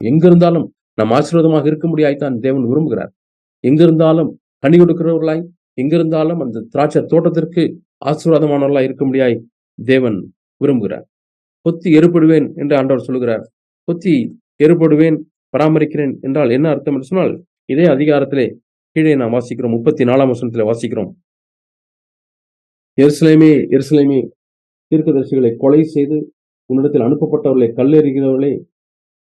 எங்கிருந்தாலும் நம் ஆசீர்வாதமாக இருக்க முடியாய்த்தான் தேவன் விரும்புகிறார். எங்கிருந்தாலும் கனி கொடுக்கிறவர்களாய் எங்கிருந்தாலும் அந்த திராட்சை தோட்டத்திற்கு ஆசீர்வாதமானவர்களாய் இருக்க முடியாய் தேவன் விரும்புகிறார். கொத்தி எருப்படுவேன் என்று ஆண்டவர் சொல்லுகிறார். கொத்தி எருப்படுவேன் பராமரிக்கிறேன் என்றால் என்ன அர்த்தம் என்று சொன்னால் இதே அதிகாரத்திலே கீழே நாம் வாசிக்கிறோம். முப்பத்தி நாலாம் வசனத்திலே வாசிக்கிறோம். எருசலேமே எருசலேமே தீர்க்கதரிசிகளை கொலை செய்து உன்னிடத்தில் அனுப்பப்பட்டவர்களை கல்லெறிகிறவர்களே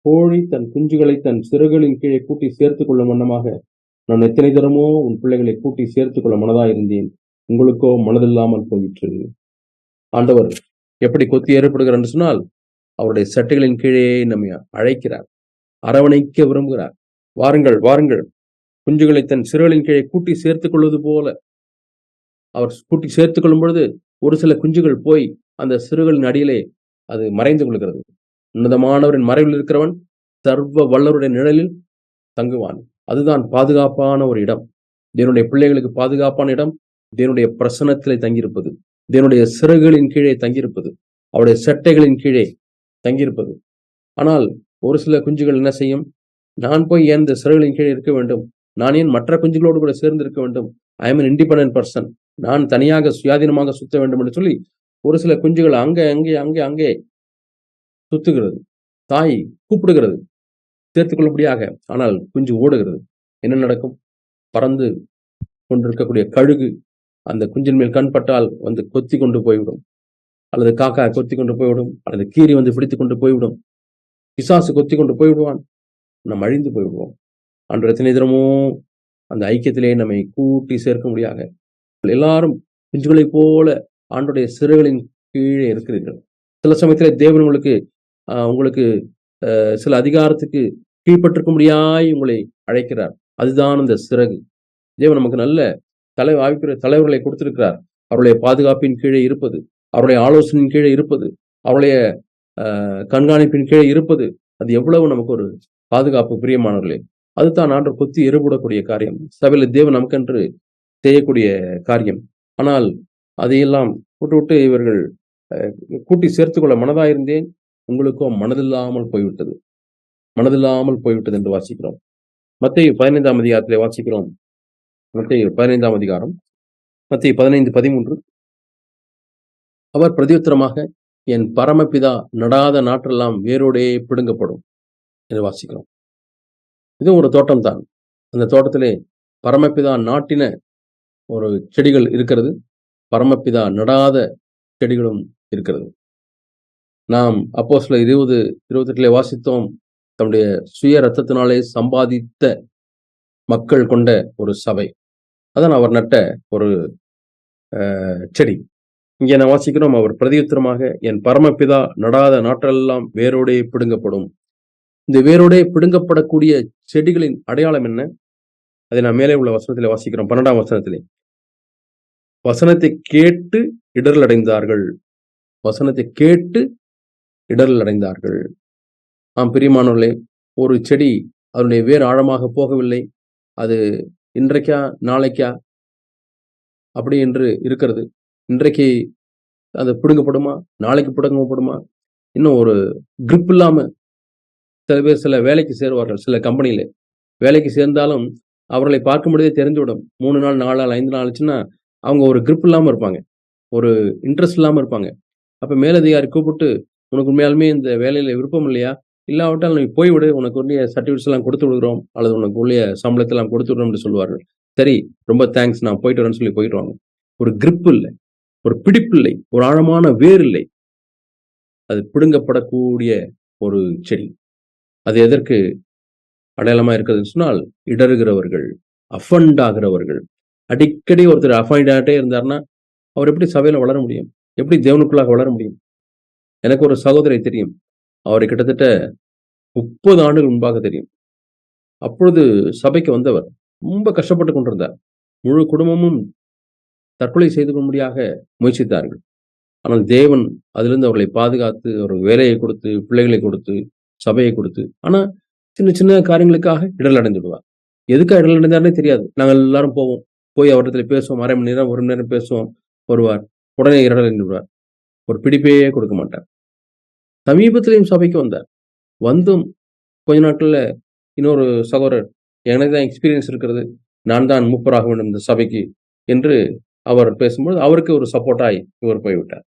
கோழி தன் குஞ்சுகளை தன் சிறுகளின் கீழே கூட்டி சேர்த்துக் கொள்ளும் வண்ணமாக நான் எத்தனை தரமோ உன் பிள்ளைகளை கூட்டி சேர்த்துக் கொள்ள மனதா இருந்தேன். உங்களுக்கோ மனதில்லாமல் போயிற்று. ஆண்டவர் எப்படி கொத்தி ஏற்படுகிறார் என்று சொன்னால் அவருடைய சட்டைகளின் கீழே நம்மை அழைக்கிறார். அரவணைக்க விரும்புகிறார். வாருங்கள் வாருங்கள். குஞ்சுகளை தன் சிறுகளின் கீழே கூட்டி சேர்த்துக் கொள்வது போல. அவர் கூட்டி சேர்த்துக் கொள்ளும் பொழுது ஒரு சில குஞ்சுகள் போய் அந்த சிறுகளின் அடியிலே அது மறைந்து கொள்கிறது. உன்னதமானவரின் மறைவில் இருக்கிறவன் சர்வ வல்லருடைய நிழலில் தங்குவான். அதுதான் பாதுகாப்பான ஒரு இடம். தேவனுடைய பிள்ளைகளுக்கு பாதுகாப்பான இடம். தேவனுடைய பிரசனத்திலே தங்கியிருப்பது. தேவனுடைய சிறகுகளின் கீழே தங்கியிருப்பது. அவருடைய சட்டைகளின் கீழே தங்கியிருப்பது. ஆனால் ஒரு சில குஞ்சுகள் என்ன செய்யும்? நான் போய் ஏன் இந்த சிறகுகளின் கீழே இருக்க வேண்டும்? நான் ஏன் மற்ற குஞ்சுகளோடு கூட சேர்ந்து இருக்க வேண்டும்? ஐ எம் இண்டிபெண்டன்ட் பர்சன் நான் தனியாக சுயாதீனமாக சுத்த வேண்டும் என்று சொல்லி ஒரு சில குஞ்சுகள் அங்கே அங்கே அங்கே அங்கே சுத்துகிறது. தாய் கூப்பிடுகிறது. சேர்த்துக்கொள்ளும்படியாக ஆனால் குஞ்சு ஓடுகிறது. என்ன நடக்கும்? பறந்து கொண்டிருக்கக்கூடிய கழுகு அந்த குஞ்சின் மேல் கண் பட்டால் வந்து கொத்தி கொண்டு போய்விடும். அல்லது காக்கா கொத்தி கொண்டு போய்விடும். அல்லது கீரி வந்து பிடித்து கொண்டு போய்விடும். பிசாசு கொத்தி கொண்டு போய்விடுவான். நாம் அழிந்து போய்விடுவோம். அன்று எத்தனை தினமோ அந்த ஐக்கியத்திலே நம்மை கூட்டி சேர்க்க முடியாத எல்லாரும் குஞ்சுகளைப் போல ஆண்டுடைய சிறுகளின் கீழே இருக்கிறீர்கள். சில சமயத்தில் தேவன் உங்களுக்கு உங்களுக்கு ஆஹ், சில அதிகாரத்துக்கு கீழ்பட்டிருக்க முடியாய் உங்களை அழைக்கிறார். அதுதான் அந்த சிறகு. தேவன் நமக்கு நல்ல தலை வாய்ப்பு தலைவர்களை கொடுத்திருக்கிறார். அவருடைய பாதுகாப்பின் கீழே இருப்பது அவருடைய ஆலோசனையின் கீழே இருப்பது அவருடைய ஆஹ், கண்காணிப்பின் கீழே இருப்பது அது எவ்வளவு நமக்கு ஒரு பாதுகாப்பு பிரியமானவர்களே. அதுதான் ஆண்டு கொத்தி எருபடக்கூடிய காரியம். சபையில் தேவன் நமக்கென்று செய்யக்கூடிய காரியம். ஆனால் அதையெல்லாம் விட்டு விட்டு இவர்கள் கூட்டி சேர்த்துக்கொள்ள மனதாயிருந்தேன். உங்களுக்கோ மனதில்லாமல் போய்விட்டது. மனதில்லாமல் போய்விட்டது என்று வாசிக்கிறோம். மத்திய பதினைந்தாம் அதிகாரத்திலே வாசிக்கிறோம். மத்திய பதினைந்தாம் அதிகாரம். மத்திய பதினைந்து பதிமூன்று. அவர் பிரதியுத்தரமாக என் பரமபிதா நடாத நாற்றெல்லாம் வேரோடே பிடுங்கப்படும் என்று வாசிக்கிறோம். இது ஒரு தோட்டம் தான். அந்த தோட்டத்திலே பரமபிதா நாட்டின ஒரு செடிகள் இருக்கிறது. பரமபிதா நடாத செடிகளும் இருக்கிறது. நாம் அப்போ சில இருபது இருபத்தெட்டுல வாசித்தோம் தம்முடைய சுய ரத்தத்தினாலே சம்பாதித்த மக்கள் கொண்ட ஒரு சபை. அதான் அவர் நட்ட ஒரு செடி. இங்கே நான் வாசிக்கிறோம் அவர் பிரதியுத்தரமாக என் பரமபிதா நடாத நாட்டெல்லாம் வேரோடே பிடுங்கப்படும். இந்த வேரோடே பிடுங்கப்படக்கூடிய செடிகளின் அடையாளம் என்ன? அதை நான் மேலே உள்ள வசனத்தில் வாசிக்கிறோம் பன்னெண்டாம் வசனத்திலே. வசனத்தை கேட்டு இடரல் அடைந்தார்கள் வசனத்தை கேட்டு இடரல் அடைந்தார்கள் ஆம் பிரியமானவர்களே ஒரு செடி அதனுடைய வேர் ஆழமாக போகவில்லை. அது இன்றைக்கா நாளைக்கா? அப்படி என்று இருக்கிறது. இன்றைக்கு அது பிடுங்கப்படுமா? நாளைக்கு பிடுங்கப்படுமா? இன்னும் ஒரு க்ரிப் இல்லாம சில பேர் சில வேலைக்கு சேருவார்கள் சில கம்பெனியில். வேலைக்கு சேர்ந்தாலும் அவர்களை பார்க்க முடியாதே தெரிஞ்சுவிடும் மூணு நாள் நாலு நாள் ஐந்து நாள் ஆச்சுன்னா அவங்க ஒரு க்ரிப் இல்லாம இருப்பாங்க. ஒரு இன்ட்ரெஸ்ட் இல்லாம இருப்பாங்க. அப்போ மேலதிகாரி கூப்பிட்டு உனக்கு உண்மையாலுமே இந்த வேலையில விருப்பம் இல்லையா? இல்லாவிட்டால் நீ போய்விடு. உனக்கு உரிய சர்டிஃபிகேட்ஸ் எல்லாம் கொடுத்து விடுகிறோம். அல்லது உனக்கு உரிய சம்பளத்தை எல்லாம் கொடுத்து விடுறோம் சொல்லுவார்கள் சரி ரொம்ப தேங்க்ஸ் நான் போயிட்டு வரேன்னு சொல்லி போயிட்டு வாங்க. ஒரு கிரிப் இல்லை. ஒரு பிடிப்பு இல்லை. ஒரு ஆழமான வேர் இல்லை. அது பிடுங்கப்படக்கூடிய ஒரு செடி. அது எதற்கு அடையாளமா இருக்குதுன்னு சொன்னால் இடறுகிறவர்கள் அஃபண்ட் ஆகிறவர்கள். அடிக்கடி ஒருத்தர் அஃபைண்ட் ஆகிட்டே இருந்தாருன்னா அவர் எப்படி சபையில் வளர முடியும்? எப்படி தேவனுக்குள்ளாக வளர முடியும்? எனக்கு ஒரு சகோதரி தெரியும். அவரை கிட்டத்தட்ட முப்பது ஆண்டுகள் முன்பாக தெரியும். அப்பொழுது சபைக்கு வந்தவர் ரொம்ப கஷ்டப்பட்டு கொண்டிருந்தார். முழு குடும்பமும் தற்கொலை செய்து கொள்ளும்படியாக முயற்சித்தார்கள். ஆனால் தேவன் அதிலிருந்து அவர்களை பாதுகாத்து அவர்கள் வேலையை கொடுத்து பிள்ளைகளை கொடுத்து சபையை கொடுத்து ஆனா சின்ன சின்ன காரியங்களுக்காக இடல் அடைந்து விடுவார் எதுக்காக இடல் அடைந்தாருன்னே தெரியாது. நாங்கள் எல்லாரும் போவோம். போய் அவரிடத்துல பேசுவோம். அரை மணி நேரம் ஒரு மணி நேரம் பேசுவோம். வருவார். உடனே இடல் அடைந்து விடுவார் ஒரு பிடிப்பே கொடுக்க மாட்டார். சமீபத்திலையும் சபைக்கு வந்தார். வந்தும் கொஞ்ச நாட்களில் இன்னொரு சகோதரர் எனக்கு தான் எக்ஸ்பீரியன்ஸ் இருக்கிறது. நான் தான் மூப்பராக வேண்டும் இந்த சபைக்கு என்று அவர் பேசும்போது அவருக்கு ஒரு சப்போர்ட்டாய் இவர் போய்விட்டார்.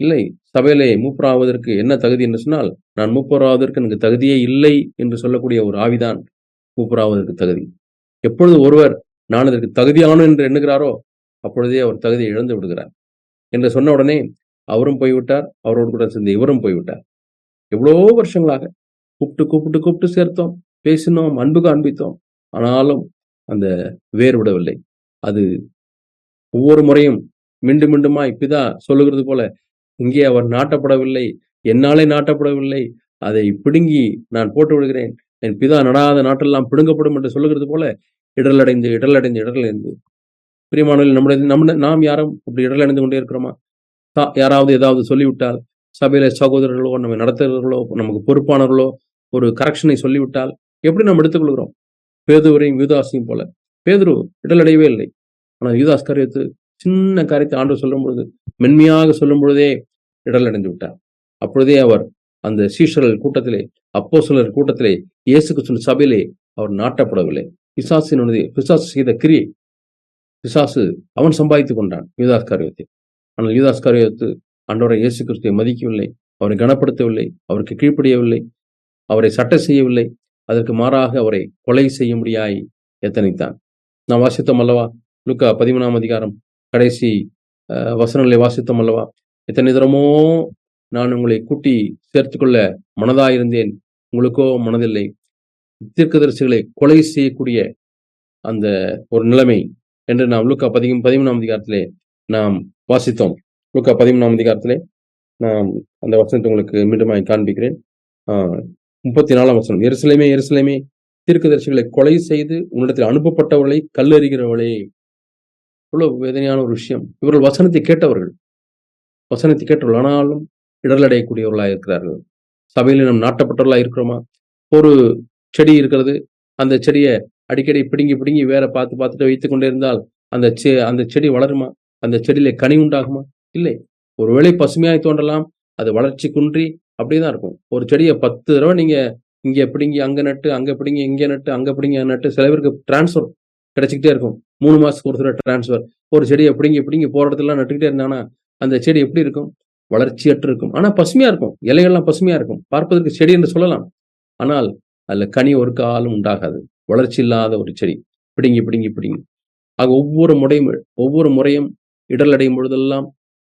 இல்லை சபையிலே மூப்பராவதற்கு என்ன தகுதி என்று சொன்னால் நான் மூப்பராவதற்கு எனக்கு தகுதியே இல்லை என்று சொல்லக்கூடிய ஒரு ஆவிதான் மூப்பராவதற்கு தகுதி. எப்பொழுது ஒருவர் நான் அதற்கு தகுதியானோ என்று எண்ணுகிறாரோ அப்பொழுதே அவர் தகுதியை இழந்து விடுகிறார். என்று சொன்ன உடனே அவரும் போய்விட்டார் அவரோடு கூட சேர்ந்து இவரும் போய்விட்டார். எவ்வளோ வருஷங்களாக கூப்பிட்டு கூப்பிட்டு கூப்பிட்டு சேர்த்தோம் பேசினோம் அன்புக்கு அன்பித்தோம் ஆனாலும் அந்த வேர் விடவில்லை. அது ஒவ்வொரு முறையும் மீண்டும் மீண்டுமாய் பிதா சொல்லுகிறது போல இங்கே அவர் நாட்டப்படவில்லை என்னாலே நாட்டப்படவில்லை அதை பிடுங்கி நான் போட்டு விடுகிறேன். என் பிதா நடாத நாட்டெல்லாம் பிடுங்கப்படும் என்று சொல்லுகிறது போல இடலடைந்து இடலடைந்து இடலடைந்து. பிரியமானவர்கள் நம்முடைய நம்ம நாம் யாரும் இப்படி இடலடைந்து கொண்டே இருக்கிறோமா? யாராவது ஏதாவது சொல்லிவிட்டால் சபையில சகோதரர்களோ நம்ம நடத்துகிறவர்களோ நமக்கு பொறுப்பானவர்களோ ஒரு கரெக்ஷனை சொல்லிவிட்டால் எப்படி நம்ம எடுத்துக்கொள்கிறோம்? பேதுவரையும் யூதாசையும் போல. பேதுரு இடலடையவே இல்லை. ஆனால் யூதாஸ் காரியத்து சின்ன காரியத்தை ஆண்டு சொல்லும் பொழுது மென்மையாக சொல்லும் பொழுதே இடலடைந்து விட்டார். அப்பொழுதே அவர் அந்த சீஷர்கள் கூட்டத்திலே அப்போஸ்தலர் கூட்டத்திலே இயேசு கிறிஸ்துவின் சபையிலே அவர் நாட்டப்படவில்லை. பிசாசினுடைய பிசாசு செய்த கிரியை பிசாசு அவன் சம்பாதித்துக் கொண்டான் யூதாஸ் காரியத்தை ஆனால் யூதாஸ் காரியத்து இயேசு கிறிஸ்துவை மதிக்கவில்லை. அவரை கனப்படுத்தவில்லை. அவருக்கு கீழ்ப்படியவில்லை. அவரை சட்டை செய்யவில்லை. அதற்கு மாறாக அவரை கொலை செய்ய முடியாய் எத்தனைத்தான். நாம் வாசித்தோம் அல்லவா? லுக்கா பதிமூணாம் அதிகாரம் கடைசி அஹ், வசனங்களை வாசித்தோம் அல்லவா? எத்தனை தரமோ நான் உங்களை கூட்டி சேர்த்துக்கொள்ள மனதாயிருந்தேன். உங்களுக்கோ மனதில்லை. தீர்க்கதரிசிகளை கொலை செய்யக்கூடிய அந்த ஒரு நிலைமை என்று நாம் லுக்கா பதிகம் பதிமூணாம் அதிகாரத்திலே நாம் வாசித்தோம். லுக்கா பதிமூணாம் அதிகாரத்திலே நான் அந்த வசனத்தை உங்களுக்கு மீண்டும் காண்பிக்கிறேன். ஆஹ், முப்பத்தி நாலாம் வசனம். எரிசலைமே எரிசலைமே தீர்க்கதரிசிகளை கொலை செய்து உன்னிடத்தில் அனுப்பப்பட்டவர்களை கல்லறிகிறவளே. இவ்வளவு வேதனையான ஒரு விஷயம். இவர்கள் வசனத்தை கேட்டவர்கள். வசனத்தை கேட்டவர்கள் ஆனாலும் இடலடையக்கூடியவர்களாக இருக்கிறார்கள். சபையில் நம் நாட்டப்பட்டவர்களாக இருக்கிறோமா? ஒரு செடி இருக்கிறது. அந்த செடியை அடிக்கடி பிடுங்கி பிடுங்கி வேற பார்த்து பார்த்துட்டு வைத்து கொண்டே இருந்தால் அந்த செ அந்த செடி வளருமா? அந்த செடியில கனி உண்டாகுமா? இல்லை. ஒருவேளை பசுமையாய் தோன்றலாம் அது வளர்ச்சி குன்றி அப்படியே தான் இருக்கும். ஒரு செடியை பத்து தடவை நீங்க இங்க பிடிங்கி அங்க நட்டு அங்க பிடிங்கி இங்க நட்டு அங்க பிடிங்கி நட்டு சில பேருக்கு டிரான்ஸ்ஃபர் கிடைச்சிக்கிட்டே இருக்கும். மூணு மாசத்துக்கு ஒரு தடவை டிரான்ஸ்ஃபர் ஒரு செடியை பிடுங்கி பிடிங்கி போற இடத்துல நட்டுக்கிட்டே இருந்தாங்கன்னா அந்த செடி எப்படி இருக்கும்? வளர்ச்சியற்று இருக்கும். ஆனா பசுமையா இருக்கும். இலைகள்லாம் பசுமையா இருக்கும். பார்ப்பதற்கு செடி என்று சொல்லலாம். ஆனால் அதுல கனி ஒரு காலம் உண்டாகாது. வளர்ச்சி இல்லாத ஒரு செடி. பிடுங்கி பிடுங்கி பிடிங்கி. ஆக ஒவ்வொரு முறையும் ஒவ்வொரு முறையும் இடர் அடையும் பொழுதெல்லாம்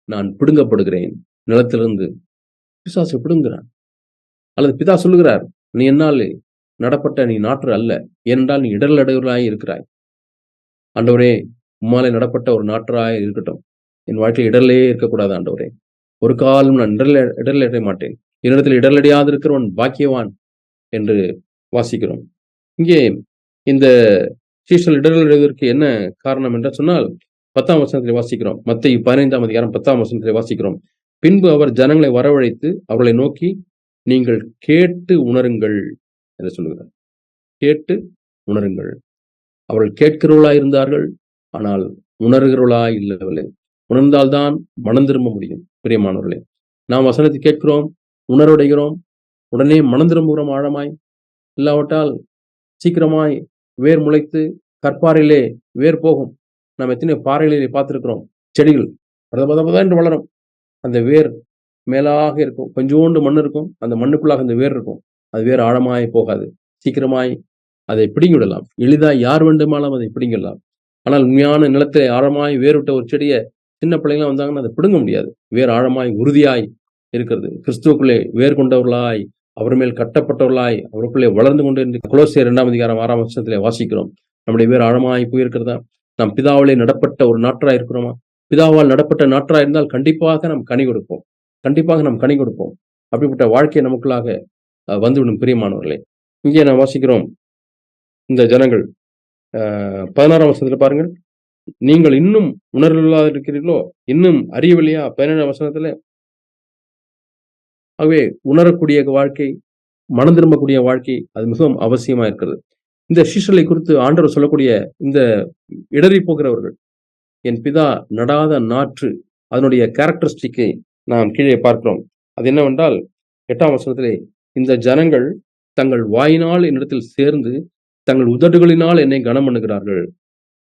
நான் பிடுங்கப்படுகிறேன். நிலத்திலிருந்து பிசாசு பிடுங்குகிறான். அல்லது பிதா சொல்லுகிறார் நீ என்னால் நடப்பட்ட நீ நாற்று அல்ல ஏனென்றால் நீ இடர் அடைவராய் இருக்கிறாய். ஆண்டவரே உம்மாலே நடப்பட்ட ஒரு நாற்றாய் இருக்கட்டும். என் வாழ்க்கையில் இடரலே இருக்கக்கூடாது ஆண்டவரே. ஒரு காலம் நான் இடர்ல இடர்ல அடைய மாட்டேன். என்னிடத்தில் இடர்லடையாது இருக்கிறவன் பாக்கியவான் என்று வாசிக்கிறோம். இங்கே இந்த சீசல் இடர்லடைவதற்கு என்ன காரணம் என்று சொன்னால் பத்தாம் வசனத்தில் வாசிக்கிறோம். மத்திய பதினைந்தாம் அதிகாரம் பத்தாம் வசனத்தில் வாசிக்கிறோம். பின்பு அவர் ஜனங்களை வரவழைத்து அவர்களை நோக்கி நீங்கள் கேட்டு உணருங்கள் என்று சொல்லுகிறார். கேட்டு உணருங்கள். அவர்கள் கேட்கிறவர்களாய் இருந்தார்கள் ஆனால் உணர்கிறவர்களாய் இல்லவில்லை. உணர்ந்தால்தான் மனம் திரும்ப முடியும் பிரியமானவர்களே. நாம் வசனத்தை கேட்கிறோம் உணர்வடைகிறோம் உடனே மனம் திரும்புகிறோம் ஆழமாய். இல்லாவிட்டால் சீக்கிரமாய் வேர் முளைத்து கற்பாறையிலே வேர் போகும். நாம் எத்தனை பாறைகளிலே பார்த்துருக்குறோம். செடிகள் பத பத பத என்று வளரும். அந்த வேர் மேலாக இருக்கும். கொஞ்சோண்டு மண் இருக்கும். அந்த மண்ணுக்குள்ளாக அந்த வேர் இருக்கும். அது வேர் ஆழமாய் போகாது. சீக்கிரமாய் அதை பிடுங்கிவிடலாம். எளிதாக யார் வேண்டுமானாலும் அதை பிடுங்கிடலாம். ஆனால் உண்மையான நிலத்தை ஆழமாய் வேறுவிட்ட ஒரு செடியை சின்ன பிள்ளைங்களாம் வந்தாங்கன்னா அதை பிடுங்க முடியாது. வேர் ஆழமாய் உறுதியாய் இருக்கிறது. கிறிஸ்துவுக்குள்ளே வேர் கொண்டவர்களாய் அவர் மேல் கட்டப்பட்டவர்களாய் அவருக்குள்ளே வளர்ந்து கொண்டு இருந்து குலோசியர் இரண்டாம் அதிகாரம் ஆறாம் வருஷத்திலே வாசிக்கிறோம். நம்முடைய வேர் ஆழமாய் போயிருக்கிறதா? நாம் பிதாவிலே நடப்பட்ட ஒரு நாற்றாய் இருக்கிறோமா? பிதாவால் நடப்பட்ட நாற்றாய் இருந்தால் கண்டிப்பாக நாம் கனி கொடுப்போம். கண்டிப்பாக நாம் கனி கொடுப்போம். அப்படிப்பட்ட வாழ்க்கை நமக்குள்ளாக அஹ், வந்துவிடும் பிரியமானவர்களே. இங்கே நாம் வாசிக்கிறோம். இந்த ஜனங்கள் பதினாறாம் வருஷத்துல பாருங்கள். நீங்கள் இன்னும் உணர்வில்லாத இருக்கிறீர்களோ இன்னும் அறியவில்லையா? பதினேழாம் வசனத்துல. ஆகவே உணரக்கூடிய வாழ்க்கை மனம் திரும்பக்கூடிய வாழ்க்கை அது மிகவும் அவசியமா இருக்கிறது. இந்த சிஷ்யர்களை குறித்து ஆண்டவர் சொல்லக்கூடிய இந்த இடறி போகிறவர்கள் என் பிதா நடாத நாற்று அதனுடைய கேரக்டரிஸ்டிக்கை நாம் கீழே பார்க்கிறோம். அது என்னவென்றால் எட்டாம் வசனத்திலே இந்த ஜனங்கள் தங்கள் வாயினால் என்னிடத்தில் சேர்ந்து தங்கள் உதடுகளினால் என்னை கனம் பண்ணுகிறார்கள்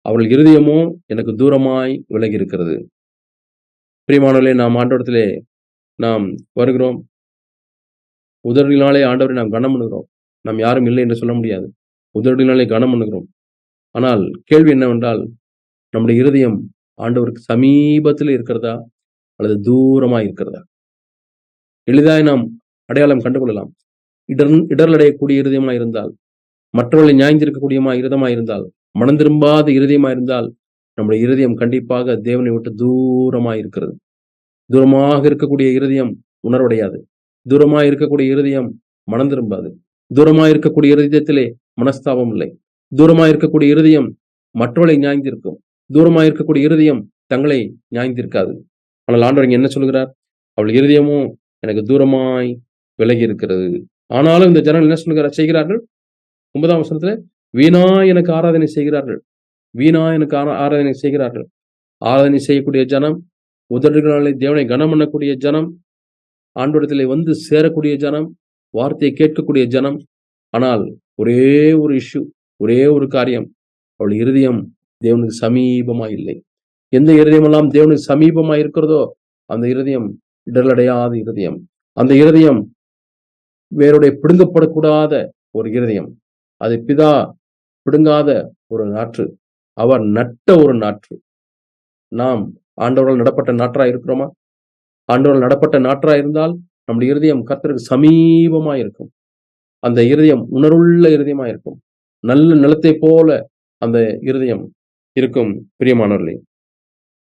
அவர்கள் இருதயமோ எனக்கு தூரமாய் விலகி இருக்கிறது பிரியமானவர்களே நாம் ஆண்டவரத்திலே நாம் வருகிறோம். உதடுகளினாலே ஆண்டவரை நாம் கனம் பண்ணுகிறோம் நாம் யாரும் இல்லை என்று சொல்ல முடியாது. உதடுகளினாலே கனம் பண்ணுகிறோம். ஆனால் கேள்வி என்னவென்றால் நம்முடைய இருதயம் ஆண்டவருக்கு சமீபத்தில் இருக்கிறதா? அல்லது தூரமா இருக்கிறதா? எளிதாய் நாம் அடையாளம் கண்டுகொள்ளலாம். இடர் இடர் அடையக்கூடிய இருதயமாக இருந்தால் மற்றவர்களை நியாய்ந்திருக்கக்கூடியமா இருதமா இருந்தால் மனம் திரும்பாத இருதயமா இருந்தால் நம்முடைய இருதயம் கண்டிப்பாக தேவனை விட்டு தூரமா இருக்கிறது. தூரமாக இருக்கக்கூடிய இருதயம் உணர்வடையாது. தூரமாக இருக்கக்கூடிய இருதயம் மனம் திரும்பாது. தூரமாக இருக்கக்கூடிய இருதயத்திலே மனஸ்தாபம் இல்லை. தூரமாக இருக்கக்கூடிய இருதயம் மற்றவர்களை நியாய்ந்திருக்கும். தூரமாக இருக்கக்கூடிய இருதயம் தங்களை நியாய்ந்திருக்காது. ஆனால் ஆண்டவர் என்ன சொல்கிறார் அவள் இருதயமும் எனக்கு தூரமாய் விலகி இருக்கிறது ஆனாலும் இந்த ஜனங்கள் என்ன சொல்கிறார் செய்கிறார்கள்? ஒன்பதாம் வசனத்துல வீணா எனக்கு ஆராதனை செய்கிறார்கள். வீணா எனக்கு ஆரா- ஆராதனை செய்கிறார்கள். ஆராதனை செய்யக்கூடிய ஜனம் உதடுகளாலே தேவனை கனம் பண்ணக்கூடிய ஜனம் ஆண்டவரத்திலே வந்து சேரக்கூடிய ஜனம் வார்த்தையை கேட்கக்கூடிய ஜனம். ஆனால் ஒரே ஒரு இஷ்யூ ஒரே ஒரு காரியம். அவள் இருதயம் தேவனுக்கு சமீபமா இல்லை. எந்த இருதயமெல்லாம் தேவனுக்கு சமீபமா இருக்கிறதோ அந்த இருதயம் இடரடையாத இருதயம். அந்த இருதயம் வேறுடைய பிடுங்கப்படக்கூடாத ஒரு இருதயம். அது பிதா பிடுங்காத ஒரு நாற்று. அவர் நட்ட ஒரு நாற்று. நாம் ஆண்டவரால் நடப்பட்ட நாற்றா இருக்கிறோமா? ஆண்டவரால் நடப்பட்ட நாற்றா இருந்தால் நம்முடைய இருதயம் கர்த்தருக்கு சமீபமா இருக்கும். அந்த இருதயம் உணர்வுள்ள இருதயமா இருக்கும் நல்ல நிலத்தை போல அந்த இருதயம் இருக்கும் பிரியமானவர்களே.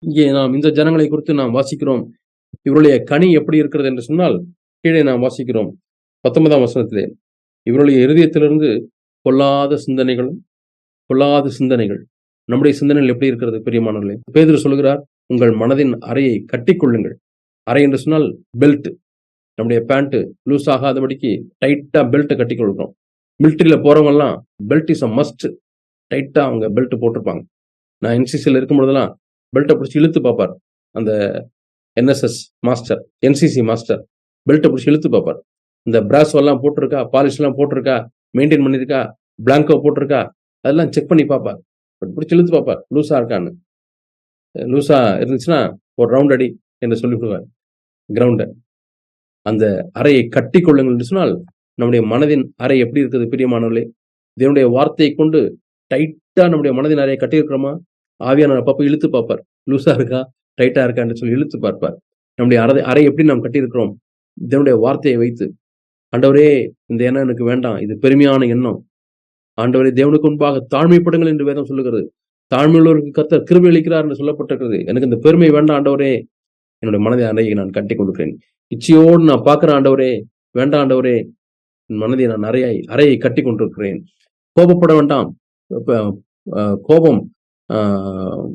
இங்கே நாம் இந்த ஜனங்களை குறித்து நாம் வாசிக்கிறோம். இவருடைய கனி எப்படி இருக்கிறது என்று சொன்னால் கீழே நாம் வாசிக்கிறோம். பத்தொன்பதாம் வசனத்திலே இவருடைய இருதயத்திலிருந்து கொல்லாத சிந்தனைகளும் கொல்லாத சிந்தனைகள். நம்முடைய சிந்தனைகள் எப்படி இருக்கிறது பிரியமானவர்களே? பேதர் சொல்கிறார் உங்கள் மனதின் அறையை கட்டிக்கொள்ளுங்கள். அறை என்று சொன்னால் பெல்ட் நம்முடைய பேண்ட்டு லூஸ் ஆகாதபடிக்கு டைட்டாக பெல்ட்டை கட்டி கொடுக்கணும். மிலிட்டரியில போறவங்க எல்லாம் பெல்ட் இஸ் அ மஸ்ட் டைட்டா அவங்க பெல்ட் போட்டிருப்பாங்க. நான் என்சிசியில் இருக்கும்பொழுதெல்லாம் பெல்ட்டை பிடிச்சி இழுத்து பார்ப்பார். அந்த என்எஸ்எஸ் மாஸ்டர் என்சிசி மாஸ்டர் பெல்ட்டை பிடிச்சி இழுத்து பார்ப்பார். இந்த பிராஸ்வெல்லாம் போட்டிருக்கா பாலிஷ்லாம் போட்டிருக்கா மெயின்டைன் பண்ணியிருக்கா பிளாங்கோ போட்டிருக்கா அதெல்லாம் செக் பண்ணி பார்ப்பார். பட் பிடிச்சி இழுத்து பார்ப்பார். லூஸாக இருக்கான்னு. லூஸாக இருந்துச்சுன்னா ஒரு ரவுண்ட் அடி என்று சொல்லி விடுவார் கிரவுண்டை அந்த அறையை கட்டி கொள்ளுங்கள் என்று சொன்னால் நம்முடைய மனதின் அறை எப்படி இருக்குது பிரியமானவர்களே? தேவனுடைய வார்த்தையை கொண்டு டைட்டா நம்முடைய மனதின் அறையை கட்டியிருக்கிறோமா? ஆவியான அப்பப்போ இழுத்து பார்ப்பார். லூசா இருக்கா? டைட்டா இருக்கான்னு சொல்லி இழுத்து பார்ப்பார். நம்முடைய அறை அறை எப்படி நாம் கட்டியிருக்கிறோம்? தேவனுடைய வார்த்தையை வைத்து ஆண்டவரே இந்த எண்ணம் எனக்கு வேண்டாம். இது பெருமையான எண்ணம். ஆண்டவரே தேவனுக்கு முன்பாக தாழ்மைப்படுங்கள் என்று வேதம் சொல்லுகிறது. தாழ்மையுள்ளவருக்கு கத்தர் கிருபை அளிக்கிறார் என்று சொல்லப்பட்டிருக்கிறது. எனக்கு இந்த பெருமை வேண்டாம் ஆண்டவரே. என்னுடைய மனதை அறையை நான் கட்டி கொடுக்கிறேன் இச்சையோடு நான் பார்க்கிறேன் ஆண்டவரே வேண்டாம் ஆண்டவரே என் மனதை நான் அறையை அறையை கட்டி கொண்டிருக்கிறேன். கோபப்பட வேண்டாம். கோபம் ஆஹ்,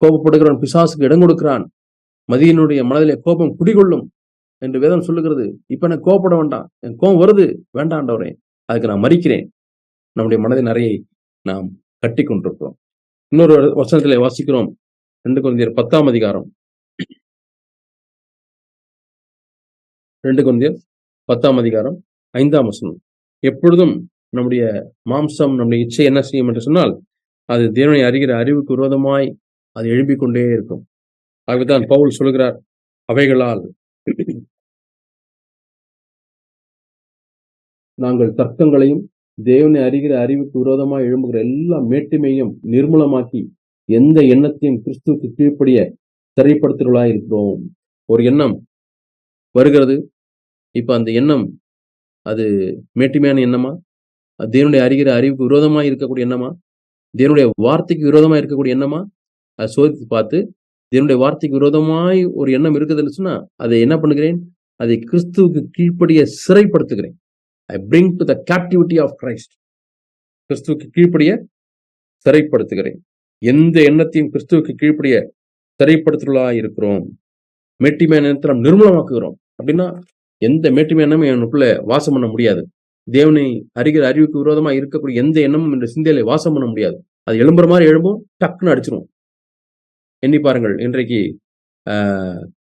கோபப்படுகிறவன் பிசாசுக்கு இடம் கொடுக்கிறான். மதியனுடைய மனதிலே கோபம் குடிகொள்ளும் என்று வேதம் சொல்லுகிறது. இப்ப எனக்கு கோபப்பட வேண்டாம். என் கோபம் வருது. வேண்டாம் ஆண்டவரே அதுக்கு நான் மறிக்கிறேன். நம்முடைய மனதின் அறையை நாம் கட்டி கொண்டிருக்கிறோம். இன்னொரு வசனத்திலே வாசிக்கிறோம். ரெண்டு குழந்தையர் பத்தாம் அதிகாரம். ரெண்டு குழந்தையர் பத்தாம் அதிகாரம் ஐந்தாம் வசனம். எப்பொழுதும் நம்முடைய மாம்சம் நம்முடைய இச்சை என்ன செய்யும் என்று சொன்னால் அது தேவனை அறிகிற அறிவுக்கு விரோதமாய் அது எழும்பிக் கொண்டே இருக்கும். ஆகவேதான் பவுல் சொல்கிறார் அவைகளால் நாங்கள் தர்க்கங்களையும் தேவனை அறிகிற அறிவுக்கு விரோதமாக எழும்புகிற எல்லா மேட்டுமையும் நிர்மூலமாக்கி எந்த எண்ணத்தையும் கிறிஸ்துவுக்கு கீழ்ப்படிய திரைப்படுத்துகிறவர்களாய் இருக்கிறோம் ஒரு எண்ணம் வருகிறது. இப்போ அந்த எண்ணம் அது மேட்டுமையான எண்ணமா? தேவனுடைய அறிகிற அறிவுக்கு விரோதமாக இருக்கக்கூடிய எண்ணமா? தேவனுடைய வார்த்தைக்கு விரோதமாக இருக்கக்கூடிய எண்ணமா? அதை சோதித்து பார்த்து தேவனுடைய வார்த்தைக்கு விரோதமாய் ஒரு எண்ணம் இருக்குதுன்னு சொன்னால் அதை என்ன பண்ணுகிறேன்? அதை கிறிஸ்துவுக்கு கீழ்ப்படிய சிறைப்படுத்துகிறேன். I bring to the captivity of Christ கிறிஸ்துவுக்கு கீழ்ப்படிய சிறைப்படுத்துகிறேன். எந்த எண்ணத்தையும் கிறிஸ்துவுக்கு கீழ்ப்படிய சிறைப்படுத்துகளா இருக்கிறோம். மேட்டிமையான எண்ணத்தை நாம் நிர்மூலமாக்குகிறோம். அப்படின்னா எந்த மேட்டுமை எண்ணமும் எனக்குள்ள வாசம் பண்ண முடியாது. தேவனை அறிகிற அறிவுக்கு விரோதமாக இருக்கக்கூடிய எந்த எண்ணமும் இந்த சிந்தையில வாசம் பண்ண முடியாது. அது எழும்புற மாதிரி எழும்பும் டக்குன்னு அடிச்சிரும். எண்ணி பாருங்கள் இன்றைக்கு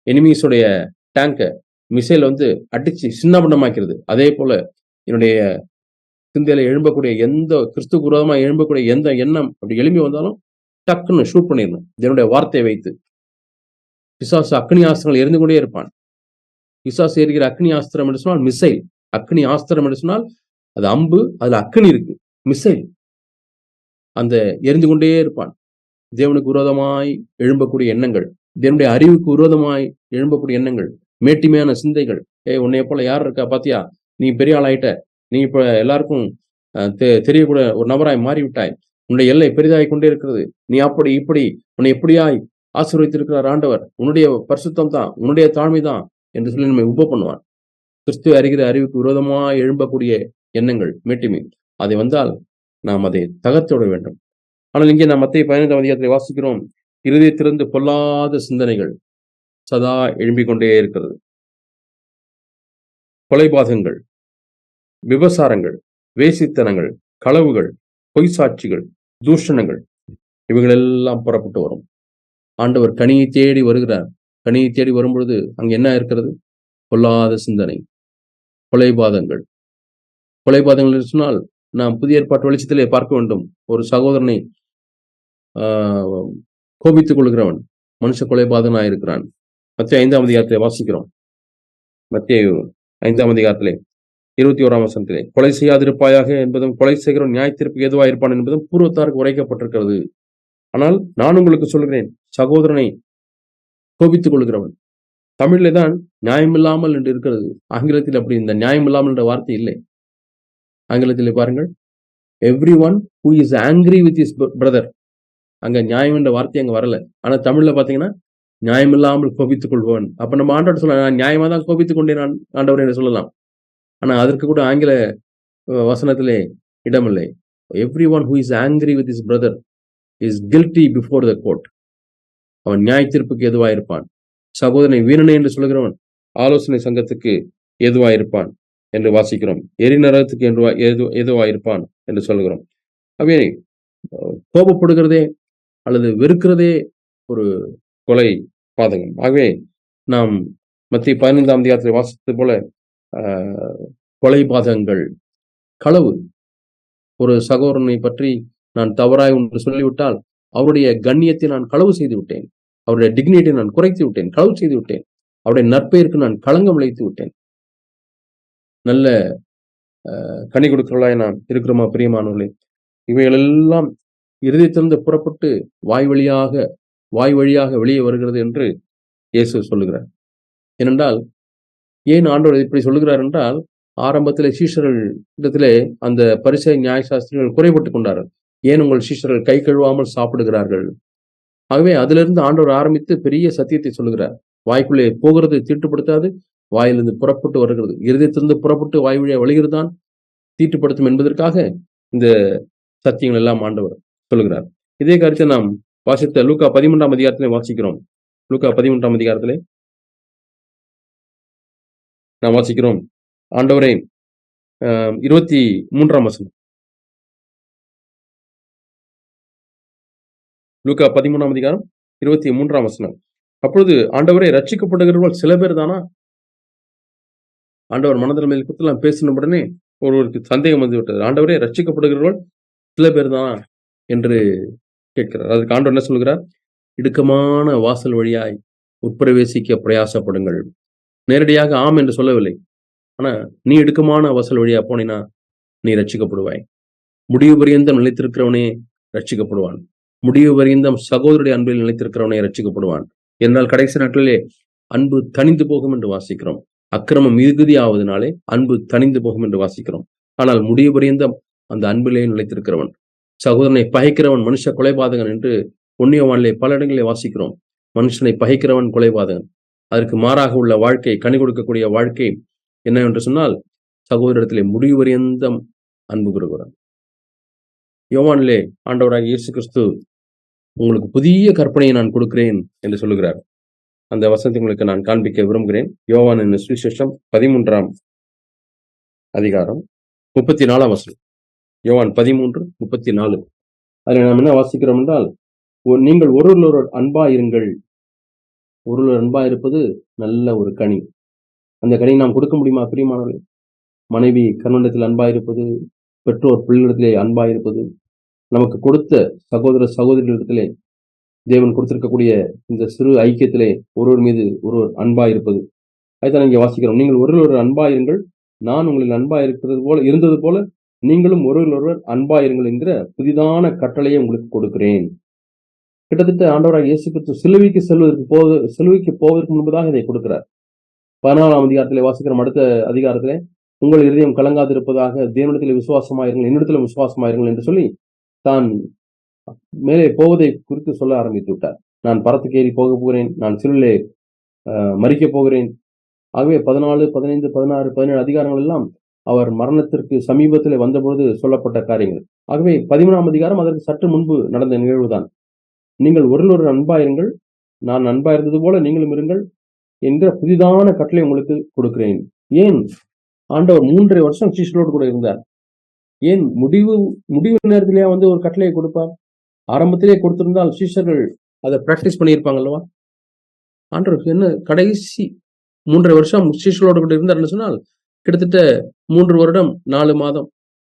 எனிமீஸோடைய டேங்கை மிசைல் வந்து அடிச்சு சின்னபண்டமாக்கிறது அதே போல என்னுடைய சிந்தையில எழும்பக்கூடிய எந்த கிறிஸ்து விரோதமாக எழும்பக்கூடிய எந்த எண்ணம் அப்படி எழும்பி வந்தாலும் டக்குன்னு ஷூட் பண்ணிடணும். இதனுடைய வார்த்தையை வைத்து. பிசாசு அக்னி ஆஸ்திரங்கள் எரிந்து கொண்டே இருப்பான். பிசாசு எரிகிற அக்னி ஆஸ்திரம் என்று சொன்னால் மிசைல். அக்னி ஆஸ்திரம் என்று சொன்னால் அது அம்பு அதுல அக்னி இருக்கு மிசைல். அந்த எரிந்து கொண்டே இருப்பான். தேவனுக்கு விரோதமாய் எழும்பக்கூடிய எண்ணங்கள் தேவனுடைய அறிவுக்கு விரோதமாய் எழும்பக்கூடிய எண்ணங்கள் மேட்டிமையான சிந்தைகள். ஏ உன்னைய போல யார் இருக்கா பாத்தியா? நீ பெரிய ஆள் ஆயிட்ட நீ இப்ப எல்லாருக்கும் அஹ், தெ- தெரியக்கூட ஒரு நபராய் மாறிவிட்டாய். உன்னுடைய எல்லை பெரிதாய் கொண்டே இருக்கிறது. நீ அப்படி இப்படி உன்னை எப்படியாய் ஆசீர்வதித்திருக்கிறார் ஆண்டவர். உன்னுடைய பரிசுத்தம் தான் உன்னுடைய தாழ்மை தான் என்று சொல்லி நம்மை உப பண்ணுவான் கிறிஸ்துவ அறிகிற அறிவுக்கு விரோதமாய் எழும்பக்கூடிய எண்ணங்கள் மேட்டிமை. அதை வந்தால் நாம் அதை தகர்த்துவிட வேண்டும். ஆனால் இங்கே நாம் மத்திய பதினைந்தாம் அதிகாரத்தை வாசிக்கிறோம் இருதயத்திலிருந்து பொல்லாத சிந்தனைகள் சதா எழும்பிக் கொண்டே இருக்கிறது. கொலைபாதங்கள் விபசாரங்கள் வேசித்தனங்கள் களவுகள் பொய் சாட்சிகள் தூஷணங்கள் இவைகளெல்லாம் புறப்பட்டு வரும். ஆண்டவர் கனியை தேடி வருகிறார். கனியை தேடி வரும்பொழுது அங்கே என்ன இருக்கிறது? பொல்லாத சிந்தனை கொலைபாதங்கள். கொலைபாதங்கள் என்று சொன்னால் நாம் புதிய ஏற்பாட்டு வெளிச்சத்திலே பார்க்க வேண்டும். ஒரு சகோதரனை ஆஹ், கோபித்துக் கொள்கிறவன் மனுஷ கொலைபாதனாக இருக்கிறான். மத்திய ஐந்தாம் அதிகாரத்திலே வாசிக்கிறோம். மத்திய ஐந்தாம் அதிகாரத்திலே இருபத்தி ஓராம் வசனத்திலே கொலை செய்யாதிருப்பாயாக என்பதும் கொலை செய்கிறவன் நியாயத்திற்கு எதுவாக இருப்பான் என்பதும் பூர்வத்தாருக்கு உரைக்கப்பட்டிருக்கிறது. ஆனால் நான் உங்களுக்கு சொல்கிறேன் சகோதரனை கோபித்துக் கொள்கிறவன். தமிழிலே தான் நியாயமில்லாமல் என்று இருக்கிறது. ஆங்கிலத்தில் அப்படி இந்த நியாயமில்லாமல் என்ற வார்த்தை இல்லை. ஆங்கிலத்தில் பாருங்கள். Every one who is angry with his brother அங்கே நியாயம் என்ற வார்த்தை அங்கே வரல. ஆனால் தமிழில் பார்த்தீங்கன்னா நியாயமில்லாமல் கோபித்துக் கொள்பவன். அப்போ நம்ம ஆண்டவர் சொல்லலாம் நான் நியாயமாக தான் கோபித்துக் கொண்டேன் நான் ஆண்டவர் என்று சொல்லலாம். ஆனால் அதற்கு கூட ஆங்கில வசனத்திலே இடமில்லை. Every one who is angry with his brother is guilty before the court அவன் நியாய தீர்ப்புக்கு எதுவாயிருப்பான்? சகோதரனை வீரனை என்று சொல்கிறவன் ஆலோசனை சங்கத்துக்கு எதுவாயிருப்பான் என்று வாசிக்கிறோம். எரிநரகத்துக்கு என்று எது எதுவாயிருப்பான் என்று சொல்கிறோம் அவே கோபப்படுகிறதே அல்லது வெறுக்கிறதே ஒரு கொலை பாதகம். ஆகவே நாம் மத்திய பதினைந்தாம் தேதி வாசித்தது போல கொலை பாதகங்கள். களவு. ஒரு சகோதரனை பற்றி நான் தவறாய் ஒன்று சொல்லிவிட்டால் அவருடைய கண்ணியத்தை நான் களவு செய்து விட்டேன். அவருடைய டிக்னிட்டியை நான் குறைத்து விட்டேன். களவு செய்து விட்டேன். அவருடைய நற்பெயருக்கு நான் களங்கம் விளைத்து விட்டேன். நல்ல கனி கொடுக்கிறவர்களாய் நாம் இருக்கிறோமா பிரியமானவர்களே? இவைகளெல்லாம் இருதயத்திலிருந்து புறப்பட்டு வாய் வழியாக வாய் வழியாக வெளியே வருகிறது என்று இயேசு சொல்லுகிறார். ஏனென்றால் ஏன் ஆண்டவர் இப்படி சொல்லுகிறார் என்றால் ஆரம்பத்திலே சீஷர்கள் இடத்திலே அந்த பரிசை நியாயசாஸ்திரிகள் குறைபட்டு கொண்டார்கள். ஏன் உங்கள் சீஷர்கள் கை கழுவாமல் சாப்பிடுகிறார்கள்? ஆகவே அதிலிருந்து ஆண்டவர் ஆரம்பித்து பெரிய சத்தியத்தை சொல்லுகிறார். வாய்க்குள்ளே போகிறது தீட்டுப்படுத்தாது வாயிலிருந்து புறப்பட்டு வருகிறது. இருதயத்திலிருந்து புறப்பட்டு வாய் வழியாக வழிகிறதான் தீட்டுப்படுத்தும் என்பதற்காக இந்த சத்தியங்கள் எல்லாம் ஆண்டவர் சொல்லுகிறார். இதே கருத்தை நாம் வாசித்த லூக்கா பதிமூன்றாம் அதிகாரத்திலே வாசிக்கிறோம். லூக்கா பதிமூன்றாம் அதிகாரத்திலே நாம் வாசிக்கிறோம். ஆண்டவரே ஆஹ், இருபத்தி மூன்றாம் வசனம். லூக்கா பதிமூணாம் அதிகாரம் இருபத்தி மூன்றாம் வசனம். அப்பொழுது ஆண்டவரை ரட்சிக்கப்படுகிறவர்கள் சில பேர் தானா ஆண்டவர் மனதில் மேல் குத்தலாம் பேசின உடனே ஒருவருக்கு சந்தேகம் வந்து விட்டது ஆண்டவரே ரட்சிக்கப்படுகிறவர்கள் சில பேர் தானா என்று கேட்கிறார். அதுக்கு ஆண்டவர் என்ன சொல்கிறார்? இடுக்கமான வாசல் வழியாய் உட்பிரவேசிக்க பிரயாசப்படுங்கள். நேரடியாக ஆம் என்று சொல்லவில்லை. ஆனா நீ இடுக்கமான வாசல் வழியா போனினா நீ ரட்சிக்கப்படுவாய் முடிவு பரியந்தம் நிலைத்திருக்கிறவனே ரட்சிக்கப்படுவான் முடிவு பரியந்தம் சகோதரருடைய அன்பில் நிலைத்திருக்கிறவனே ரசிக்கப்படுவான் என்றால் கடைசி நாட்களிலே அன்பு தணிந்து போகும் என்று வாசிக்கிறோம். அக்கிரமம் மிகுதியாவதனாலே அன்பு தணிந்து போகும் என்று வாசிக்கிறோம். ஆனால் முடிவு பரியந்தம் அந்த அன்பிலே நிலைத்திருக்கிறவன். சகோதரனை பகைக்கிறவன் மனுஷ கொலைபாதகன் என்று புண்ணியவானிலே பல இடங்களிலே வாசிக்கிறோம். மனுஷனை பகைக்கிறவன் கொலைபாதகன். அதற்கு மாறாக உள்ள வாழ்க்கை கனி கொடுக்கக்கூடிய வாழ்க்கை என்னவென்று சொன்னால் சகோதரத்திலே முடிவு பரியந்தம் அன்பு கூறுகிறான் யோவானிலே ஆண்டவராக இயேசு கிறிஸ்து உங்களுக்கு புதிய கற்பனையை நான் கொடுக்கிறேன் என்று சொல்லுகிறார். அந்த வசனத்தை உங்களுக்கு நான் காண்பிக்க விரும்புகிறேன். யோவான் என்னும் சுவிசேஷம் பதிமூன்றாம் அதிகாரம் முப்பத்தி நாலாம் வசனம். யோவான் பதிமூன்று முப்பத்தி நாலு அதில் நாம் என்ன வாசிக்கிறோம் என்றால் ஒரு- நீங்கள் ஒருவர் அன்பா இருங்கள் ஒருவர் அன்பா இருப்பது நல்ல ஒரு கனி. அந்த கனி நாம் கொடுக்க முடியுமா பிரியமானவர்கள்? மனைவி கணவனிடத்தில் அன்பாயிருப்பது பெற்றோர் பிள்ளைகளிடத்திலே அன்பாயிருப்பது நமக்கு கொடுத்த சகோதர சகோதரிகளிடத்திலே தேவன் கொடுத்திருக்கக்கூடிய இந்த சிறு ஐக்கியத்திலே ஒருவர் மீது ஒருவர் அன்பாயிருப்பது. அதுதான் இங்கே வாசிக்கிறோம். நீங்கள் ஒருவர் ஒரு அன்பாயிருங்கள். நான் உங்களில் அன்பாயிருக்கிறது போல இருந்தது போல நீங்களும் ஒருவர் ஒருவர் அன்பாயிருங்கள் என்கிற புதிதான கட்டளையை உங்களுக்கு கொடுக்கிறேன். கிட்டத்தட்ட ஆண்டவராக இயேசு கிறிஸ்து சிலுவைக்கு செல்வதற்கு போக சிலுவைக்கு போவதற்கு முன்பதாக இதை கொடுக்கிறார். பதினாலாம் அதிகாரத்தில் வாசிக்கிறோம். அடுத்த அதிகாரத்திலே உங்கள் இருதயம் கலங்காதிருப்பதாக தேவனிடத்தில் விசுவாசமாயிருங்கள். என்னிடத்தில் விசுவாசமாயிருங்கள் என்று சொல்லி தான் மேலே போவதை குறித்து சொல்ல ஆரம்பித்து விட்டார். நான் பரத்துக்கேறி போக போகிறேன் நான் சிலுவிலே மறிக்கப் போகிறேன். ஆகவே பதினாலு பதினைந்து பதினாறு பதினேழு அதிகாரங்கள் எல்லாம் அவர் மரணத்திற்கு சமீபத்தில் வந்தபொழுது சொல்லப்பட்ட காரியங்கள். ஆகவே பதிமூணாம் அதிகாரம் அதற்கு சற்று முன்பு நடந்த நிகழ்வுதான். நீங்கள் ஒரு ஒரு அன்பாயிருங்கள் நான் அன்பாயிருந்தது போல நீங்களும் இருங்கள் என்ற புதிதான கட்டளை உங்களுக்கு கொடுக்கிறேன். ஏன்? ஆண்டவர் மூன்றரை வருஷம் சீஷரோடு கூட இருந்தார். ஏன் முடிவு முடிவு நேரத்திலேயே வந்து ஒரு கட்டளையை கொடுப்பார்? ஆரம்பத்திலே கொடுத்திருந்தால் சீஷர்கள் அதை ப்ராக்டிஸ் பண்ணியிருப்பாங்க அல்லவா ஆண்டவருக்கு என்ன கடைசி மூன்றரை வருஷம் சீஷர்களோடு கூட இருந்தார்னு சொன்னால் கிட்டத்தட்ட மூன்று வருடம் நாலு மாதம்.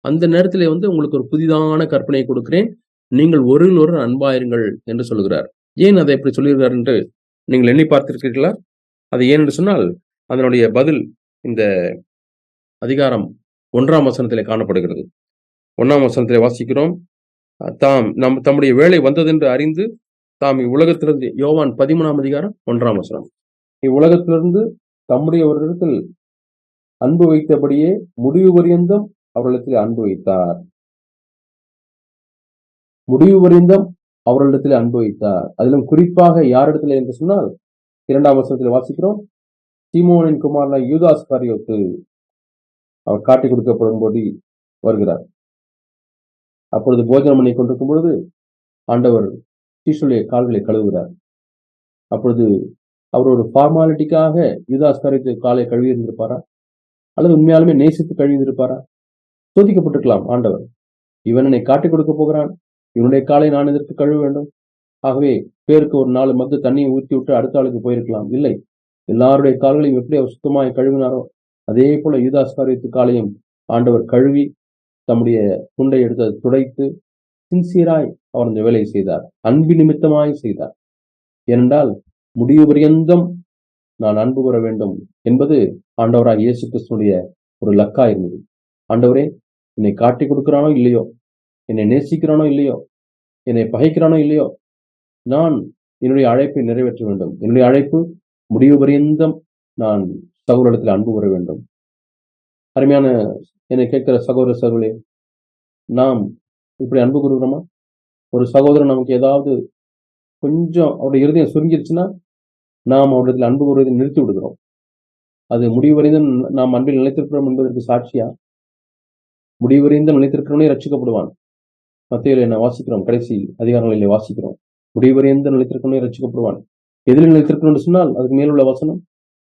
அந்த நேரத்திலே வந்து உங்களுக்கு ஒரு புதிதான கற்பனையை கொடுக்கிறேன். நீங்கள் ஒரு ஒரு அன்பாயிருங்கள் என்று சொல்லுகிறார். ஏன் அதை எப்படி சொல்லுகிறார் என்று நீங்கள் எண்ணி பார்த்திருக்கிறீர்களா? அது ஏன் என்று சொன்னால் அதனுடைய பதில் இந்த அதிகாரம் ஒன்றாம் வசனத்திலே காணப்படுகிறது. ஒன்றாம் வசனத்தில் வாசிக்கிறோம். தாம் நம் தம்முடைய வேலை வந்ததென்று அறிந்து தாம் இவ்வுலகத்திலிருந்து யோவான் பதிமூணாம் அதிகாரம் ஒன்றாம் வசனம். இவ்வுலகத்திலிருந்து தம்முடைய ஒரு இடத்தில் அன்பு வைத்தபடியே முடிவு பரியந்தம் அவர்களிடத்தில் அன்பு வைத்தார். முடிவு பரியந்தம் அவர்களிடத்தில் அன்பு வைத்தார். அதிலும் குறிப்பாக யாரிடத்தில் என்று சொன்னால் இரண்டாம் வருஷத்தில் வாசிக்கிறோம். சீமோனின் குமாரனா யூதாஸ் காரியோத்து அவர் காட்டி கொடுக்கப்படும் போது வருகிறார். அப்பொழுது போஜனம் பண்ணி கொண்டிருக்கும் பொழுது ஆண்டவர் சிஷுடைய கால்களை கழுவுகிறார். அப்பொழுது அவர் ஒரு ஃபார்மாலிட்டிக்காக யூதாஸ் காரியத்தை காலை கழுவி இருந்திருப்பாரா அல்லது உண்மையாலுமே நேசித்து கழுவி இருப்பாரா சோதிக்கப்பட்டிருக்கலாம் ஆண்டவர். இவன் என்னை காட்டிக் கொடுக்க போகிறான். இவனுடைய காலை நான் எதற்கு கழுவ வேண்டும்? ஆகவே பேருக்கு ஒரு நாலு மக்கு தண்ணியை ஊற்றி விட்டு அடுத்த ஆளுக்கு போயிருக்கலாம். இல்லை எல்லாருடைய கால்களையும் எப்படி அவர் சுத்தமாக கழுவினாரோ அதே போல யூதாஸ்காரியத்து காலையும் ஆண்டவர் கழுவி தம்முடைய துண்டை எடுத்து துடைத்து சின்சியராய் அவர் அந்த வேலையை செய்தார். அன்பு நிமித்தமாய் செய்தார். ஏனென்றால் முடிவு பரியந்தம் நான் அன்பு கூற வேண்டும் என்பது ஆண்டவராக இயேசு கிறிஸ்துடைய ஒரு லக்கா இருந்தது. ஆண்டவரே என்னை காட்டி கொடுக்கிறானோ இல்லையோ? என்னை நேசிக்கிறானோ இல்லையோ? என்னை பகைக்கிறானோ இல்லையோ? நான் என்னுடைய அழைப்பை நிறைவேற்ற வேண்டும். என்னுடைய அழைப்பு முடிவு பரியந்தம் நான் சகோதரத்தில் அன்பு கூற வேண்டும். அருமையான என்னை கேட்கிற சகோதர சகோதரே நாம் இப்படி அன்பு கொடுக்குறோமா ஒரு சகோதரன் நமக்கு ஏதாவது கொஞ்சம் அவருடைய இருதயம் சுருங்கிருச்சுன்னா நாம் அவரிடத்தில் அன்பு கூறுவதை நிறுத்தி விடுகிறோம். அது முடிவடைந்த நாம் அன்பில் நிலைத்திருக்கிறோம் என்பதற்கு சாட்சியா? முடிவடைந்த நிலைத்திருக்கிறவனே ரட்சிக்கப்படுவான் மத்தியில் என்ன வாசிக்கிறோம் கடைசி அதிகாரங்களிலே வாசிக்கிறோம். முடிவறிந்து நிலைத்திருக்கிறவனே ரசிக்கப்படுவான் எதிரில் நிலைத்திருக்கணும்னு சொன்னால் அதுக்கு மேலுள்ள வசனம்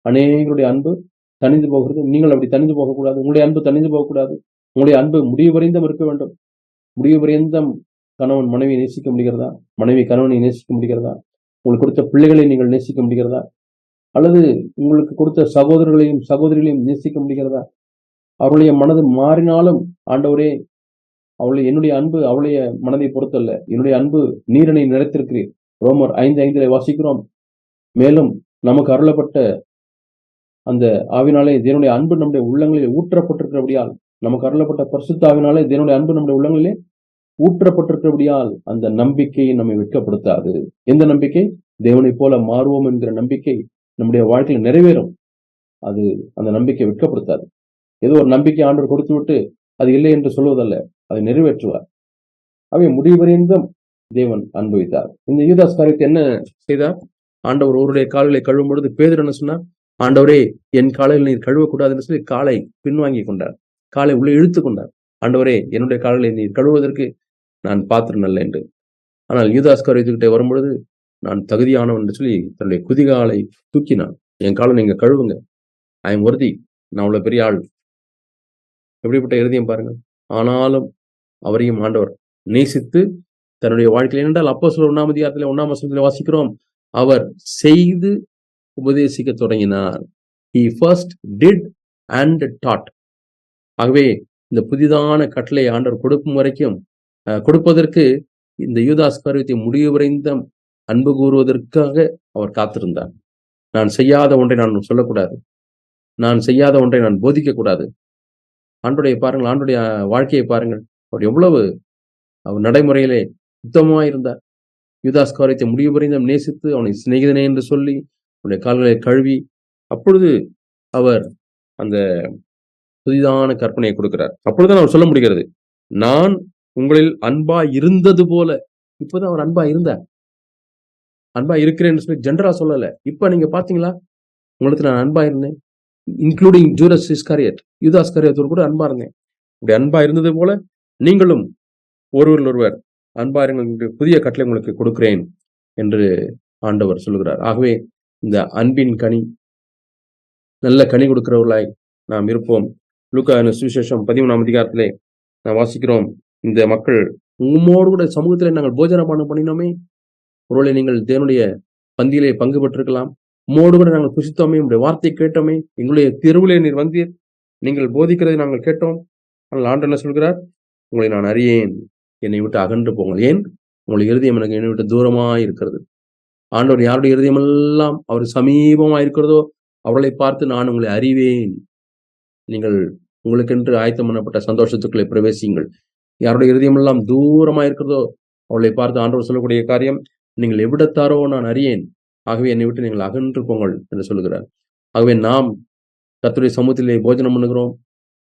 அநேகருடைய அன்பு தனிந்து போகிறது. நீங்கள் அப்படி தனிந்து போகக்கூடாது. உங்களுடைய அன்பு தனிந்து போகக்கூடாது. உங்களுடைய அன்பு முடிவு வரைந்தும் இருக்க வேண்டும். முடிவு வரைந்தும் கணவன் மனைவியை நேசிக்க முடிகிறதா? மனைவி கணவனை நேசிக்க முடிகிறதா? உங்களுக்கு கொடுத்த பிள்ளைகளை நீங்கள் நேசிக்க முடிகிறதா? அல்லது உங்களுக்கு கொடுத்த சகோதரர்களையும் சகோதரிகளையும் நேசிக்க முடிகிறதா? அவருடைய மனது மாறினாலும் ஆண்டவரே அவளை என்னுடைய அன்பு அவளுடைய மனதை பொறுத்தல்ல. என்னுடைய அன்பு நீரனை நிறைத்திருக்கிறேன் ரோமர் ஐந்து ஐந்தில் வாசிக்கிறோம். மேலும் நமக்கு அருளப்பட்ட அந்த ஆவினாலே தேவனுடைய அன்பு நம்முடைய உள்ளங்களில் ஊற்றப்பட்டிருக்கிறபடியால் நமக்கு அருளப்பட்ட பரிசுத்த ஆவினாலே தேவனுடைய அன்பு நம்முடைய உள்ளங்களிலே ஊற்றப்பட்டிருக்கிறபடியால் அந்த நம்பிக்கையை நம்மை வெட்கப்படுத்தாது. எந்த நம்பிக்கை? தேவனை போல மாறுவோம் என்கிற நம்பிக்கை நம்முடைய வாழ்க்கையில் நிறைவேறும். அது அந்த நம்பிக்கை வெட்கப்படுத்தாது. ஏதோ ஒரு நம்பிக்கை ஆண்டவர் கொடுத்து விட்டு அது இல்லை என்று சொல்வதல்ல அதை நிறைவேற்றுவார். அவை முடிவறிந்தும் தேவன் அன்பு வைத்தார் இந்த யூதாஸ் காரியத்தை என்ன செய்தார்? ஆண்டவர் ஒருடைய கால்களை கழுவும் பொழுது பேதர் என்ன சொன்னார்? ஆண்டவரே என் காலையில் நீர் கழுவக்கூடாதுன்னு சொல்லி காலை பின்வாங்கி கொண்டார். காலை உள்ளே இழுத்து கொண்டார். ஆண்டவரே என்னுடைய கால்களை நீர் கழுவுவதற்கு நான் பாத்திரம் நல்ல என்று. ஆனால் யூதாஸ்கர் இதுகிட்டே வரும்பொழுது நான் தகுதியானவன் என்று சொல்லி தன்னுடைய குதிகாலை தூக்கினான். என் காலை நீங்க கழுவுங்க. ஐ எம் ஒருதி நான் அவ்வளவு பெரிய ஆள். எப்படிப்பட்ட இறுதியம் பாருங்க ஆனாலும் அவரையும் ஆண்டவர் நேசித்து தன்னுடைய வாழ்க்கையில் என்றால் அப்போ சொல்ல ஒன்றாம் அதிகாரத்தில் ஒன்றாம் வசனத்தில் வாசிக்கிறோம். அவர் செய்து உபதேசிக்க தொடங்கினார். He first did and taught ஆகவே இந்த புதிதான கட்டளை ஆண்டவர் கொடுக்கும் வரைக்கும் கொடுப்பதற்கு இந்த யூதாஸ் காரியத்தை முடிவுரைந்த அன்பு கூறுவதற்காக அவர் காத்திருந்தார். நான் செய்யாத ஒன்றை நான் சொல்லக்கூடாது. நான் செய்யாத ஒன்றை நான் போதிக்கக்கூடாது. ஆண்டுடைய பாருங்கள் ஆண்டுடைய வாழ்க்கையை பாருங்கள். அவர் எவ்வளவு அவர் நடைமுறையிலே உத்தமமாக இருந்தார் யூதாஸ் காரியத்தை முடிவு வரைந்தும் நேசித்து அவனை சிநேகிதனே என்று சொல்லி உன்னுடைய கால்களை கழுவி அப்பொழுது அவர் அந்த புதிதான கற்பனையை கொடுக்கிறார். அப்பொழுதுதான் அவர் சொல்ல முடிகிறது நான் உங்களில் அன்பா இருந்தது போல இப்போதான் அவர் அன்பா இருந்தார். அன்பா இருக்கிறேன்னு சொல்லி ஜென்ரா சொல்லல. இப்ப நீங்க பாத்தீங்களா? உங்களுக்கு நான் அன்பா இருந்தேன் இன்க்ளூடிங் ஜூரஸ் இஸ்காரியட் யூதாஸ் காரியத்தோடு கூட அன்பா இருந்தேன். இப்படி அன்பா இருந்தது போல நீங்களும் ஒருவரில் ஒருவர் அன்பா இருங்கள் புதிய கட்டளை உங்களுக்கு கொடுக்கிறேன் என்று ஆண்டவர் சொல்லுகிறார். ஆகவே இந்த அன்பின் கனி. நல்ல கனி கொடுக்கிறவர்களாய் நாம் இருப்போம். லூக்கா சுவிசேஷம் பதிமூணாம் அதிகாரத்திலே நாம் வாசிக்கிறோம். இந்த மக்கள் உம்மோடு கூட சமூகத்திலே நாங்கள் போஜனபானம் பண்ணினோமே. ஒருவேளை நீங்கள் தேவனுடைய பந்தியிலே பங்கு பெற்றிருக்கலாம். உம்மோடு கூட நாங்கள் புசித்தோமே. உங்களுடைய வார்த்தை கேட்டோமே. எங்களுடைய தெருவிலே நீர் வந்தீர். நீங்கள் போதிக்கிறதை நாங்கள் கேட்டோம். ஆனால் ஆண்டு என்ன சொல்கிறார்? உங்களை நான் அறியேன். என்னை விட்டு அகன்று போங்கள். ஏன்? உங்களுடைய இறுதியம் எனக்கு என்னை விட்டு தூரமாக இருக்கிறது. ஆண்டவர் யாருடைய இருதயமெல்லாம் அவர் சமீபமாக இருக்கிறதோ அவர்களை பார்த்து நான் உங்களை அறிவேன். நீங்கள் உங்களுக்கென்று ஆயத்தம் பண்ணப்பட்ட சந்தோஷத்துக்குள்ளே பிரவேசியுங்கள். யாருடைய இருதயமெல்லாம் தூரமாயிருக்கிறதோ அவளை பார்த்து ஆண்டவர் சொல்லக்கூடிய காரியம் நீங்கள் எவ்விடத்தாரோ நான் அறியேன். ஆகவே என்னை விட்டு நீங்கள் அகன்று போங்கள் என்று சொல்லுகிறார். ஆகவே நாம் தத்துடைய சமூகத்திலே போஜனம் பண்ணுகிறோம்.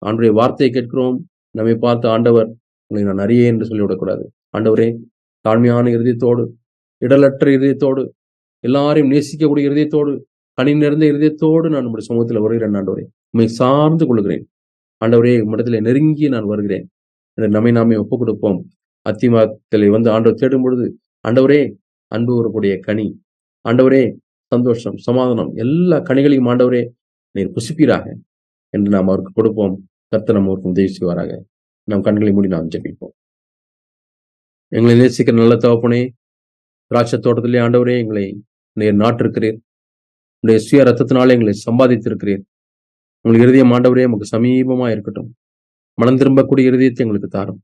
ஆண்டுடைய வார்த்தையை கேட்கிறோம். நம்மை பார்த்து ஆண்டவர் உங்களை நான் அறியேன் என்று சொல்லிவிடக்கூடாது. ஆண்டவரே தாழ்மையான இருதயத்தோடு இடலற்ற இருதயத்தோடு எல்லாரையும் நேசிக்கக்கூடிய இருதயத்தோடு கனி நிறைந்த இருதயத்தோடு நான் நம்முடைய சமூகத்தில் வருகிறேன் ஆண்டவரே. உண்மை சார்ந்து கொள்கிறேன். ஆண்டவரே உம்மிடத்தில் நெருங்கி நான் வருகிறேன். என்று நம்மை நாமே ஒப்புக் கொடுப்போம் அத்திமாக்களை வந்து ஆண்டவர் தேடும் பொழுது ஆண்டவரே அன்பு வரக்கூடிய கனி. ஆண்டவரே சந்தோஷம் சமாதானம் எல்லா கனிகளையும் ஆண்டவரே நீர் புசிப்பீராக என்று நாம் அவருக்கு கொடுப்போம். கர்த்தர் நம்ம அவருக்கு உதவி செய்வாராக நம் கண்களை மூடி நாம் ஜெபிப்போம். எங்களை நேசிக்கிற நல்ல தகப்பனே திராட்சை தோட்டத்திலே ஆண்டவரே எங்களை நீர் நாட்டிருக்கிறீர். உடைய சுய ரத்தத்தினாலே எங்களை சம்பாதித்திருக்கிறீர். உங்கள் இருதயம் ஆண்டவரே நமக்கு சமீபமா இருக்கட்டும். மனம் திரும்பக்கூடிய இருதயத்தை எங்களுக்கு தாரும்.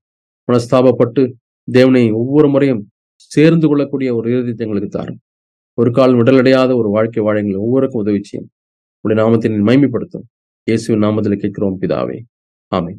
மனஸ்தாபப்பட்டு தேவனை ஒவ்வொரு முறையும் சேர்ந்து கொள்ளக்கூடிய ஒரு இருதயத்தை எங்களுக்கு தாரும். ஒரு கால் விடலடையாத ஒரு வாழ்க்கை வாழ எங்களை ஒவ்வொருக்கும் உதவி செய்யும். உடைய நாமத்தினை மைமைப்படுத்தும் இயேசுவின் நாமத்தில் கேட்கிறோம் பிதாவே. ஆமை